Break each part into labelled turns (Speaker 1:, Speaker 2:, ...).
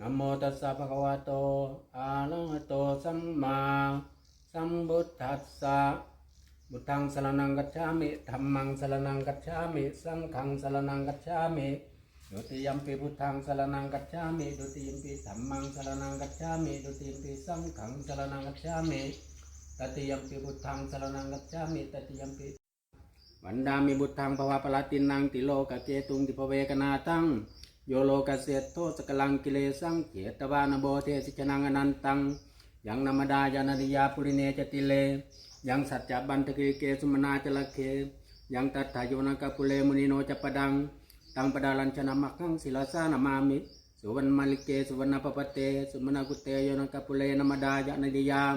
Speaker 1: นะโมตัสสะภะคะวะโตอะระหะโตสัมมาสัมพุทธัสสะบุทังสรณังกัจฉามิธัมมังสรณังกัจฉามิ สังฆังสรณังกัจฉามิดุติยัมปิพุทธังสรณังกัจฉามิดุติยัมปิธัมมังสรณังกัจฉามิดุติยัมปิสังฆังสรณังกัจฉามิตติยัมปิพุทธังสรณังกัจฉามิตติยัมปิวันดามิบุตทังภวะปลาตินังติโลกะเจตุงติภเวกนาตัง โยโลกเสตโทสกลังกิเลสังเขตวานโบเทสิชนังอนันตังยังนามดายานาริยาปุริเนจติเล ยังสัจจบันทกิเกสุมนาจลเค ยังตัทธายโยนกะปุเลมุนิโนจปดัง ตังปดาลัญชนะมักขังศิลาสานามามิ สุวรรณมาลิเกสุวรรณปปเต สุมนากุเตโยนกะปุเลนามดายานาริยาม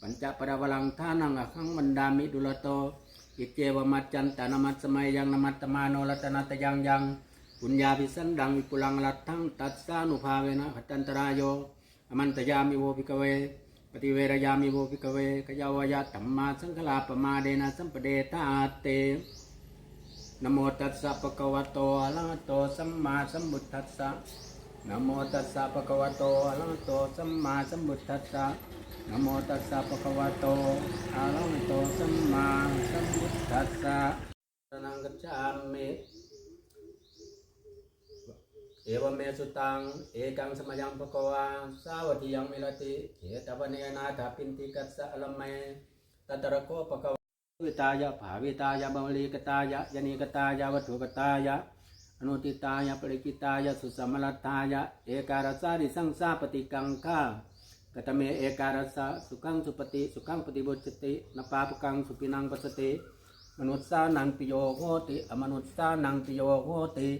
Speaker 1: ปัญจปดาวลังทานังอขังวันดามิดุลโต อิเจวมัจจันตานามัตสมัยยังนามัตตมาโนรัตนาตยังยัง ปุญญาภิสันดังวิปุลังรัตถังตัสสานุภาเวนะหัตตันตรายโยอมันตยามิโวภิกเว ปฏิเวรยามิโวภิกเวขยาวายะธัมมาสังฆลาปมาเดนะสัมปเดตาเตนโมตัสสะปะคะวะโตอะระหะโตสัมมาสัมพุทธัสสะนโมตัสสะปะคะวะโตอะระหะโตสัมมาสัมพุทธัสสะนโมตัสสะภะคะวะโตอะระหะโตสัมมาสัมพุทธัสสะนังกัจฉามิ วเมสุตัง เอกังสมยังภะคะวา สาวัติยังมิลติเขตวเนนาถาปินติกัสสะอลเมตัตระโกภะคะวะวิตายะภาวิตายะบวลีกตายะยนีกตายะวัตถุกตายะอนุติตายะปริกิตายะสุสมรัตายะ เอการสาริสังสาปฏิกังฆากตเมเอการสะสุขังสุปฏิสุขังปฏิบุจตินปาปกังสุปินังปัสสติมนุษย์สานังปิโยโหติอมนุษย์สานังปิโยโหติ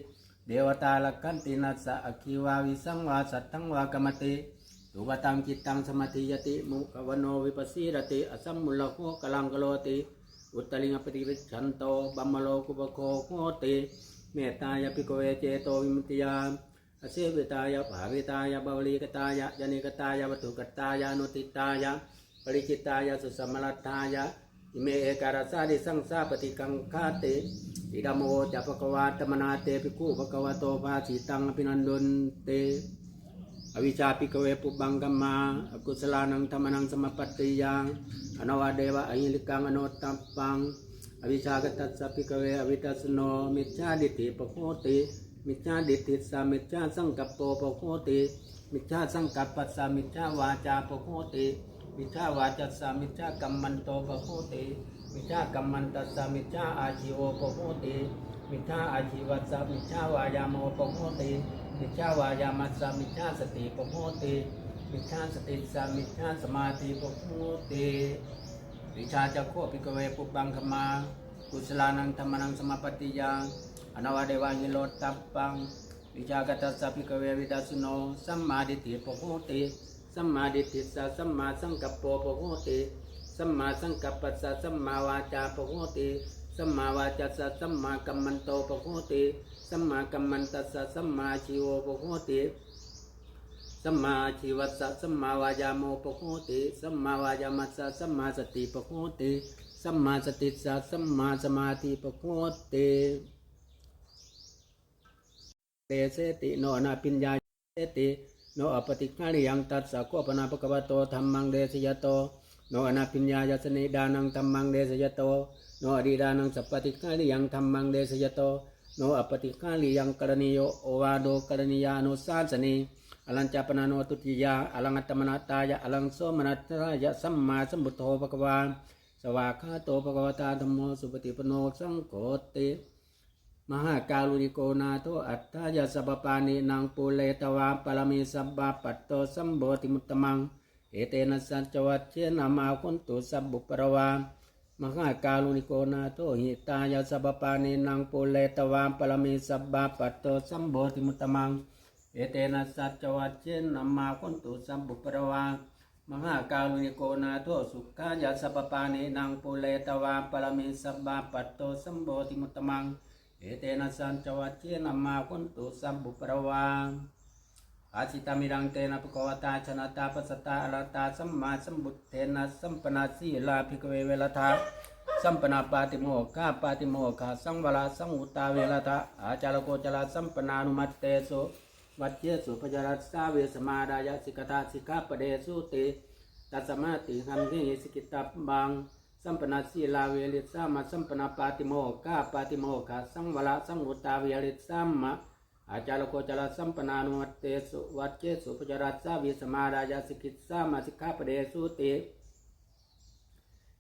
Speaker 1: เดวตาลกันตินัสสะอคิวาวิสังวาสัตถังวากรรมติสุวตังจิตตังสมาธิยติมุขวโนวิปัสสีรติอสัมมุลโคกลังกโลติอุตตลิงปฏิวิชันโตบัมมโลกุปโคโหติเมตตายปิโกเวเจโตวิมุติยาอเสวิตายะภาวิตายะบาวลีกตายะยานิกตายะวัตถุกตายะนุติตายะปริจิตายะสุสมรัตตายะ อิเมเอการสาดิสังสาปฏิกังคาเตอิดามโมจะภควาตมนาเตปิคูภควโตภาสิตังอภินันดนเต อวิชาปิกเวปุบังกัมมาอกุศลานังธรรมนังสมปัตติยังอนวาเดวะอหิลิกังอโนตตัมปัง อวิชากตัสสปิกเวอวิตัสโนมิจฉาดิฏฐิปโคติมิจฉาดิฏฐิสามิจฉาสังกัปโปปโคติมิจฉาสังกัปปัสสามิจฉาวาจาปโคติ มิจฉาวาจัสสามิจฉากัมมันโตปโคติมิจฉากัมมันตัสสามิจฉาอาชีโวปโคติมิจฉาอาชีวัสสมิจฉาวายาโมปโคติมิจฉาวายามัสสมิจฉาสติปโคติมิจฉาสติสามิจฉาสมาธิปโคติวิชาจักโคปิกเวปุบังคมากุศลานังธรรมนังสมาปฏิยังอนาวาเดวาหิโลตัปปังวิชากตัสสะปิกเววิดัสสุโนสัมมาดิฏฐิปโหติ สัมมาดิฏฐิสะสัมมาสังกัปโปปโหติสัมมาสังกัปปัสสะสัมมาวาจาปโหติสัมมาวาจัสสะสัมมากัมมันโตปโหติสัมมากัมมันตัสสะสัมมาชีโวปโหติสัมมาชีวัสสะสัมมาวายาโมปะโหติสัมมาวายามัสสะสัมมาสติปะโหติสัมมาสติสะสัมมาสมาธิปะโหติเตเสติโนนาปิญญาเสติ โนอปฏิฆานิยังตัสสะโคปนาปะกวะโตธรรมังเดชยโต โนอนาปิญญายสนิดานังธรรมังเดชยโต โนอดีดานังสัพปฏิฆานิยังธรรมังเดชยโต โนอปฏิฆานิยังกรณีโยโอวาโดกรณียานุสาสนีอลังจาปนาโนตุติยาอลังอัตมนาตายะอลังโสมนัตตายะสัมมาสัมพุทโธภควาสวากขาโตภควตาธรรมโมสุปฏิปโนสังโฆติ มหาการุณิโกนาโตอัตถายะสัพปานินางปุเลตวาปรมีสัพพะปัตโตสัมโบติมุตตมัง เอเตนะสัจวัชเชนามาคุณตุสัพบุปรวามหาการุณิโกนาโตหิตายะสัพปานินางปุเลตวาปรมีสัพพะปัตโตสัมโบติมุตตมัง เอเตนะสัจวัชเชนามาคุณตุสัพบุปรวามหาการุณิโกนาโทสุขายาสัพปานินางปุเลตวาปรมิสัพบาปัตโตสัมโบติมุตตมัง เอเตนะสัจวัชเชนามาคุณตุสัพบุปรวาอาชิตามิรังเตนะปกวตาชนะตาปัสตาอรตาสัมมาสัมบุตเทนะสัมปนาสีลาภิกเวเวลทาสัมปนาปาติโมกขาปาติโมกขาสังวราสังอุตาเวลทะอาจารโกจลาสัมปนานุมัตเตสุววัดเจสุปจารัสสาเวสมาดายะสิกตาสิกาปเดสุติตัสมาติหันหิสิกิตาบัง สัมปนาสีลาเวลิสามมาสัมปนาปาติโมกาปาติโมกะสังวละสังอุตาเวลิสามะอาจารโกจลสัมปนานุวัตเตสุวัดเจสุปจารัสสาเวสมาดายะสิกิตสามาสิกขาปเดสุติ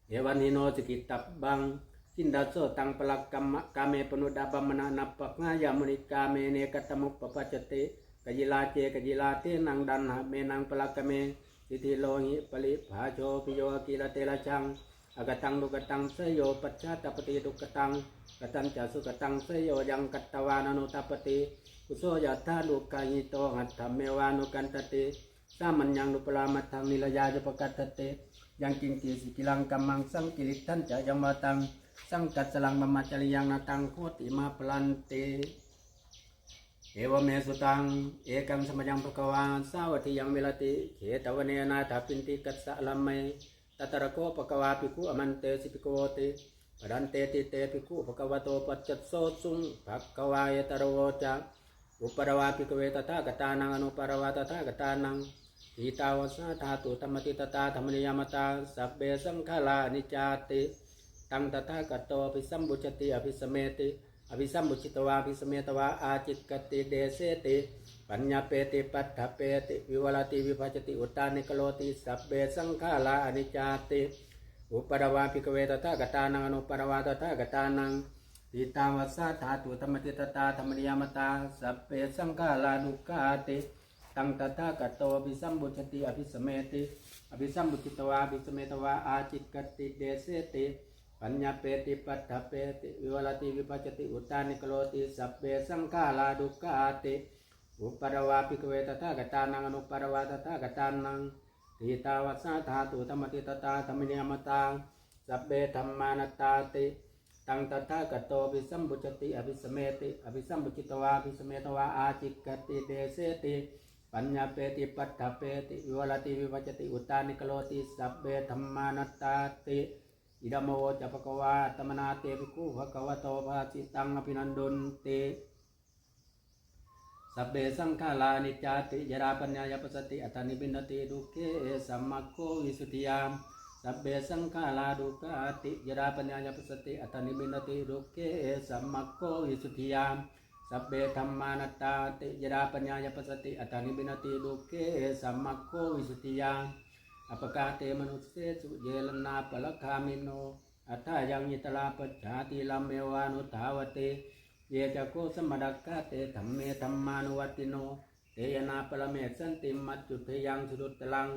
Speaker 1: เอวันิโนสิกิตับบังจินดาโซตังปลักกรรมะกาเมปนุดาบมนานัปปะงายามุนิกาเมเนกตมุปปปัจจติกยิลาเจกยิลาเตนังดันหะเมนังปลักกเมสิทธิโลหิปลิภาโชปิโยกิลเตละจัง อากตังดุกตังเสยโยปัจจตปฏิดุกตังกตัญจสุกตังเสยโยยังกัตตวานนุตปฏิกุโสยัตถาลูกายิโตหัตถเมวานุกันตติสามัญญังนุปลามัตถังนิลยาจปกัตตติยังกินกีสิกิลังกัมมังสังกิริทันจะยังมาตังสังกัดสลังมามาจริยังนาตังโคติมาพลันเตเอวเมสุตัง เอกังสมยังภควาสาวัติยังเวลติเขตวเนนาถาปินติกัสสะลัมเม ตัตระโกภควาปิกุอมันเตสิปิโกติปรันเตติเตปิกุภควาโตปัจจโสสุงภควายตระโวจะอุปรวาปิกเวตตากตานังอนุปรวาตตากตานังทีตาวสาธาตุธรรมติตตาธรรมนิยามตาสัพเบสังฆลานิจาติ ตังตถาคตโตอภิสัมบุจติอภิสเมติอภิสัมบุจิตวาอภิสเมตวาอาจิตกติเดเสติ ปัญญาเปติปัฏฐเปติวิวลติวิภัจติอุตตานิกโลติสัพเบสังฆาลาอนิจจาติอุปรวาภิกเวตถาคตานังอนุปรวาตถาคตานังทีตาวสาธาตุธรรมติตตาธรรมนิยามตาสัพเบสังฆาลานุกาติตังตถาคตโตอภิสัมบุชติอภิสเมติอภิสัมบุจิตวาอภิสเมตวาอาจิตกติเดเสติปัญญาเปติปัฏฐเปติวิวลติวิปัจติอุตตานิกโลติสัพเปสังฆาลาดุกาติ อุปารวาปิกเวตถาคตานังอนุปปารวาตถาคตานังทีตาวัสสาธาตุธรรมติตตาธรรมเนิยมตังสัพเปธรรมานตตาติตังตถาคตโตอภิสัมบุชติอภิสเมติอภิสัมบุจิตวาอภิสเมตวาอาจิกติเดเสติปัญญาเปติปัฏฐเปติวิวลติวิวัจติอุตานิกโลติสัพเบธรรมานตตาติอิดามโมจะภควาตมนาเตภิกขุภควโตภาสิตังอภินันดุนเต สัพเบสังฆาลานิจจติยราปัญญายปสติอัตตานิบินติดุเกสัมมัคโควิสุทธิยามสัพเบสังฆาลาดุกาติยราปัญญายปสติอัตตานิบินติดุเกสัมมัคโควิสุทธิยามสัพเบธรรมานัตตาติยดาปัญญายปสติอัตตานิบินติลูกเกสัมมัคโควิสุทธิยังอปกาเตมนุสเสสุเยลนาปลคามิโนอัตถายังยิตลาปจาติลัมเมวานุทาวเต เยจะโกสมดักกาเตธรรมเมธรรมานุวัติโน เตยนาปรเมสันติมัจจุเทยังสุดุตลัง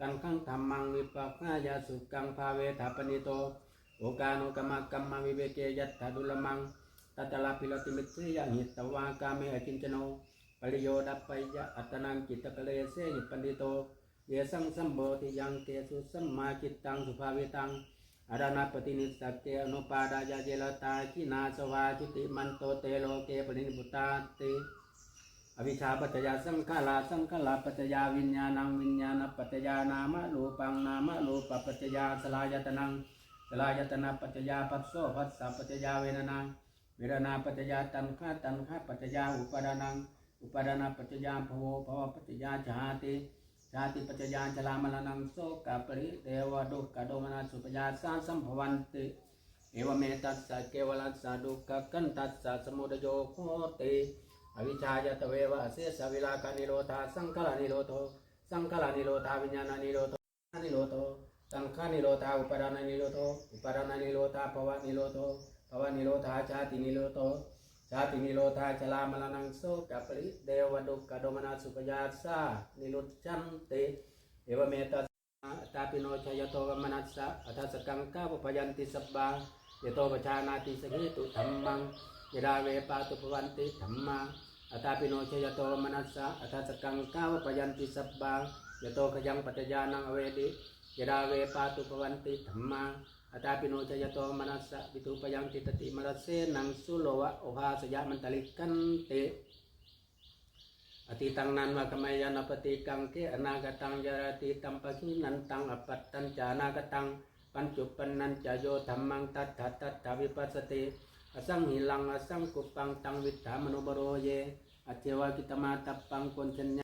Speaker 1: กังขังธรรมังวิปักขายาสุกังภาเวทาปนิโต โอกาโนกรรมกรรมวิเวเกยัตถาดุลมังตัตลาปิลติมิตรยะหิตวากาเมอจินจโนปริโยดัปปยะอัตนังจิตกเลเสหิปันดิโต เยสังสัมโบติยังเกสุสัมมาจิตตังสุภาเวตัง อารานาปฏินิสักเกอนุปาดายาเจลตาคินาสวาจุติมันโตเตโลเกปรินิบุตาติอวิชาปัจจยาสังขาราสังขาราปัจจยาวิญญาณังวิญญาณปัจจยานามะรูปังนามะรูปปัจจยาสลายตนังสลายตนะปัจจยาปัสโสปัสสะปัจจยาเวนะนังเวรนาปัจจยาตันฆาตันฆาปัจจยาอุปาดานังอุปาดานาปัจจยาภโวภวปัจจยาจาติ จาติปัจจยาจลามลนังโสกปริเทวดุกขโดมน ชาตินิโรธาสังขลานิโรโทสังขลานังโรธาอุปาดานานิโรโทอุปาดานานิโรธาภวะนิโรโทภวนิโรธาชาตินิโรโตชาตินิโรธาชลามลนังโสกัปริเดวดุกโดมนาสุปยาสานิรุชันติเอวเมตัสตาปิโนชยโตวมนัสสะอัทสกังกาปปยันติสับบายโตปชานาติสกิตุธรรมังยดาเวปาตุปวันติธรรมาอัตาปิโนชยโตวมนัสสะอัทสกังกาปปยันติสับบายโตขยังปัจจานังอเวดิยดาเวปาตุปวันติธรรมา อัตาปิโนจยโตมนัสสะวิทุปยังติตติมรสเสนังสุโลวะโอภาสยะมันตลิกันเตอติตังนันวะกมายานปฏิกังเกอนาคตังยารติตัมปะคินันตังอปัตตัญจานาคตังปัญจุปันนันจโยธรรมังตัตถะตัตถวิปัสสติอสังหิลังอสังกุปังตังวิถามโนบโรเยอเทวากิตมาตัปปังกวนชัญญา